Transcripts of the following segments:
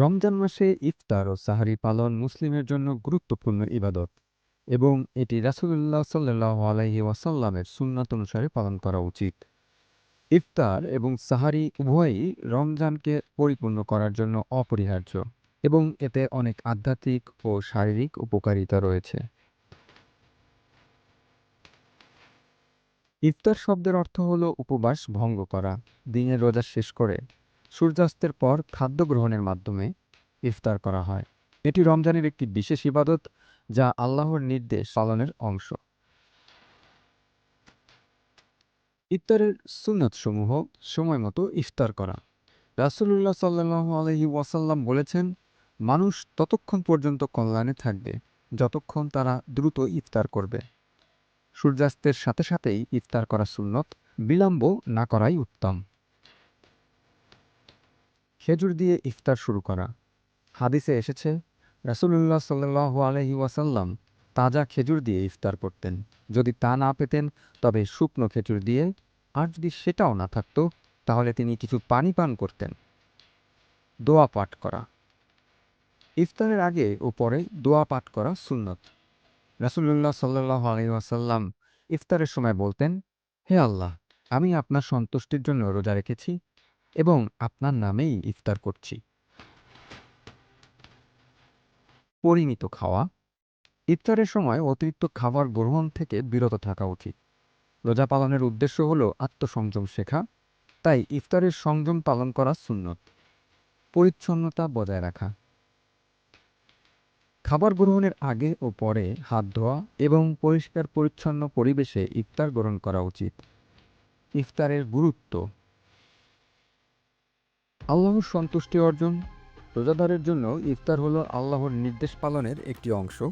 রমজান মাসে ইফতার ও সাহারি পালন মুসলিমের জন্য গুরুত্বপূর্ণ ইবাদত এবং এটি রাসূলুল্লাহ সাল্লাল্লাহু আলাইহি ওয়াসাল্লামের সুন্নাত অনুসারে পালন করা উচিত। ইফতার এবং সাহারি উভয়ই রমজানকে পরিপূর্ণ করার জন্য অপরিহার্য এবং এতে অনেক আধ্যাত্মিক ও শারীরিক উপকারিতা রয়েছে। ইফতার শব্দের অর্থ হল উপবাস ভঙ্গ করা, দিনের রোজা শেষ করে সূর্যাস্তের পর খাদ্য গ্রহণের মাধ্যমে ইফতার করা হয়। এটি রমজানের একটি বিশেষ ইবাদত যা আল্লাহর নির্দেশ পালনের অংশ। ইফতারের সুন্নতসমূহ সময় মতো ইফতার করা। রাসূলুল্লাহ সাল্লাল্লাহু আলাইহি ওয়াসাল্লাম বলেছেন, মানুষ ততক্ষণ পর্যন্ত কল্যাণে থাকবে, যতক্ষণ তারা দ্রুত ইফতার করবে। সূর্যাস্তের সাথে সাথেই ইফতার করা সুন্নত বিলম্ব না করাই উত্তম। খেজুর দিয়ে ইফতার শুরু করা। হাদিসে এসেছে, রাসূলুল্লাহ সাল্লাল্লাহু আলাইহি ওয়াসাল্লাম তাজা খেজুর দিয়ে ইফতার করতেন। যদি তা না পেতেন, তবে শুকনো খেজুর দিয়ে, আর যদি সেটাও না থাকতো, তাহলে তিনি কিছু পানি পান করতেন। দোয়া পাঠ করা। ইফতারের আগে ও পরে দোয়া পাঠ করা সুন্নত। রাসূলুল্লাহ সাল্লাল্লাহু আলাইহি ওয়াসাল্লাম ইফতারের সময় বলতেন, হে আল্লাহ, আমি আপনার সন্তুষ্টির জন্য রোজা রেখেছি এবং আপনার নামেই ইফতার করছি। পরিমিত খাওয়া। ইফতারের সময় অতিরিক্ত খাবার গ্রহণ থেকে বিরত থাকা উচিত। রোজা পালনের উদ্দেশ্য হল আত্মসংযম শেখা। তাই ইফতারের সংযম পালন করা সুন্নত। পরিচ্ছন্নতা বজায় রাখা। খাবার গ্রহণের আগে ও পরে হাত ধোয়া এবং পরিষ্কার পরিচ্ছন্ন পরিবেশে ইফতার গ্রহণ করা উচিত। ইফতারের গুরুত্ব। আল্লাহর সন্তুষ্টি অর্জন। রোজাদারের জন্য ইফতার হলো আল্লাহর নির্দেশ পালনের একটি অংশ।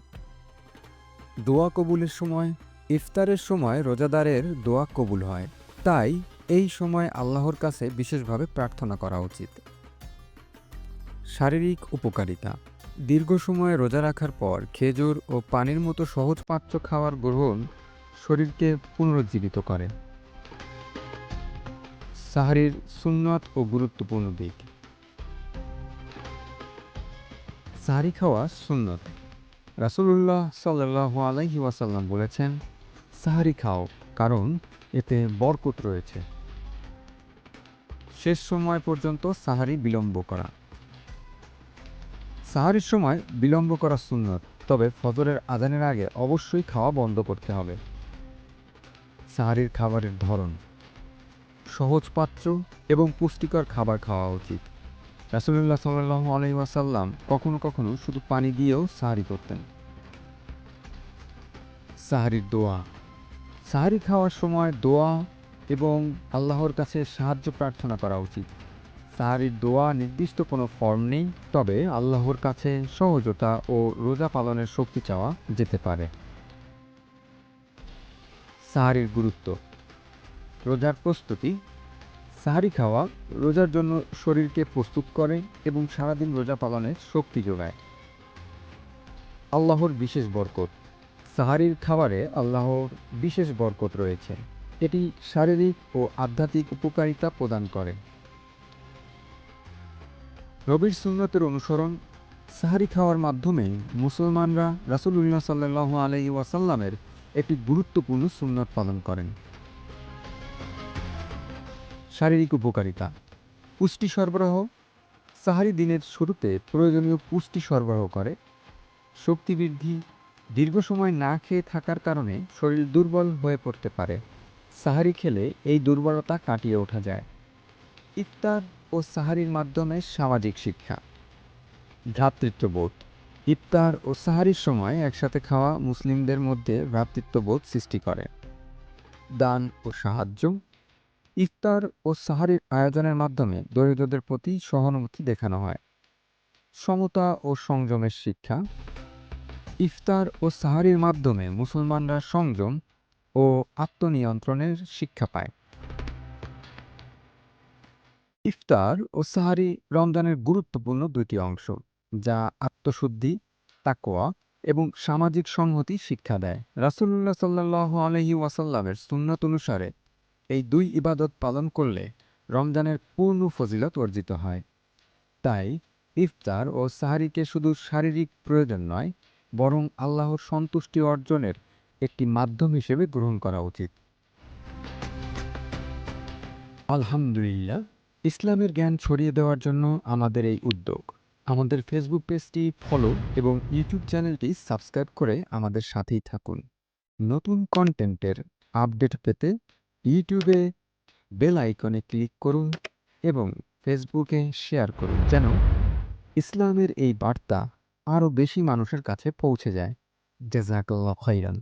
দোয়া কবুলের সময়, ইফতারের সময় রোজাদারের দোয়া কবুল হয়। তাই এই সময় আল্লাহর কাছে বিশেষভাবে প্রার্থনা করা উচিত। শারীরিক উপকারিতা। দীর্ঘ সময় রোজা রাখার পর খেজুর ও পানির মতো সহজ পাচ্য খাওয়ার গ্রহণ শরীরকে পুনরুজ্জীবিত করে। সাহারির সুন্নত ও গুরুত্বপূর্ণ দিক। সাহারি খাওয়া সুন্নত। রাসূলুল্লাহ সাল্লাল্লাহু আলাইহি ওয়াসাল্লাম বলেছেন, সাহারি খাও, কারণ এতে বরকত রয়েছে। শেষ সময় পর্যন্ত সাহারি বিলম্ব করা। সাহারির সময় বিলম্ব করা সুন্নত, তবে ফজরের আজানের আগে অবশ্যই খাওয়া বন্ধ করতে হবে। সাহারির খাবারের ধরন। সহজ পাত্র এবং পুষ্টিকর খাবার খাওয়া উচিত। রাসুলুল্লাহ সাল্লাহ আলাই ওয়াসাল্লাম কখনো কখনো শুধু পানি দিয়েও সাহারি করতেন। সাহারির দোয়া। সাহারি খাওয়ার সময় দোয়া এবং আল্লাহর কাছে সাহায্য প্রার্থনা করা উচিত। সাহারির দোয়া নির্দিষ্ট কোনো ফর্ম নেই, তবে আল্লাহর কাছে সহজতা ও রোজা পালনের শক্তি চাওয়া যেতে পারে। সাহারির গুরুত্ব। রোজার প্রস্তুতি, সাহারি খাওয়া রোজার জন্য শরীরকে প্রস্তুত করে এবং সারাদিন রোজা পালনের শক্তি যোগায়। আল্লাহর বিশেষ বরকত। সাহারির খাবারে আল্লাহর বিশেষ বরকত রয়েছে। এটি শারীরিক ও আধ্যাত্মিক উপকারিতা প্রদান করে। রবির সুন্নতের অনুসরণ সাহারি খাওয়ার মাধ্যমে মুসলমানরা রাসুলুল্লাহ সাল্লাহ আলহি ওয়াসাল্লামের একটি গুরুত্বপূর্ণ সুন্নত পালন করেন। শারীরিক উপকারিতা। পুষ্টি সরবরাহ। সাহারি দিনের শুরুতে প্রয়োজনীয় পুষ্টি সরবরাহ করে। শক্তি বৃদ্ধি। দীর্ঘ সময় না খেয়ে থাকার কারণে শরীর দুর্বল হয়ে পড়তে পারে। সাহারি খেলে এই দুর্বলতা কাটিয়ে ওঠা যায়। ইফতার ও সাহারির মাধ্যমে সামাজিক শিক্ষা। ভ্রাতৃত্ববোধ। ইফতার ও সাহারির সময় একসাথে খাওয়া মুসলিমদের মধ্যে ভ্রাতৃত্ববোধ সৃষ্টি করে। দান ও সাহায্য। ইফতার ও সাহারির আয়োজনের মাধ্যমে দরিদ্রদের প্রতি সহানুভূতি দেখানো হয়। সমতা ও সংযমের শিক্ষা। ইফতার ও সাহারির মাধ্যমে মুসলমানরা সংযম ও আত্মনিয়ন্ত্রণের শিক্ষা পায়। ইফতার ও সাহারি রমজানের গুরুত্বপূর্ণ দুটি অংশ, যা আত্মশুদ্ধি তাকোয়া এবং সামাজিক সংহতি শিক্ষা দেয়। রাসুল্লাহ সাল্লাহ আলহি ওয়াসাল্লামের সুন্নত অনুসারে এই দুই ইবাদত পালন করলে রমজানের পূর্ণ ফজিলত অর্জিত হয়। তাই ইফতার ও সাহারিকে শুধু শারীরিক প্রয়োজন নয়, বরং আল্লাহর সন্তুষ্টি অর্জনের একটি মাধ্যম হিসেবে গ্রহণ করা উচিত। আলহামদুলিল্লাহ, ইসলামের জ্ঞান ছড়িয়ে দেওয়ার জন্য আমাদের এই উদ্যোগ। আমাদের ফেসবুক পেজটি ফলো এবং ইউটিউব চ্যানেলটি সাবস্ক্রাইব করে আমাদের সাথেই থাকুন। নতুন কন্টেন্টের আপডেট পেতে ইউটিউবে বেল আইকনে ক্লিক করুন এবং ফেসবুকে শেয়ার করুন যেন ইসলামের এই বার্তা আরও বেশি মানুষের কাছে পৌঁছে যায়। জেজাকল্লা খাইরান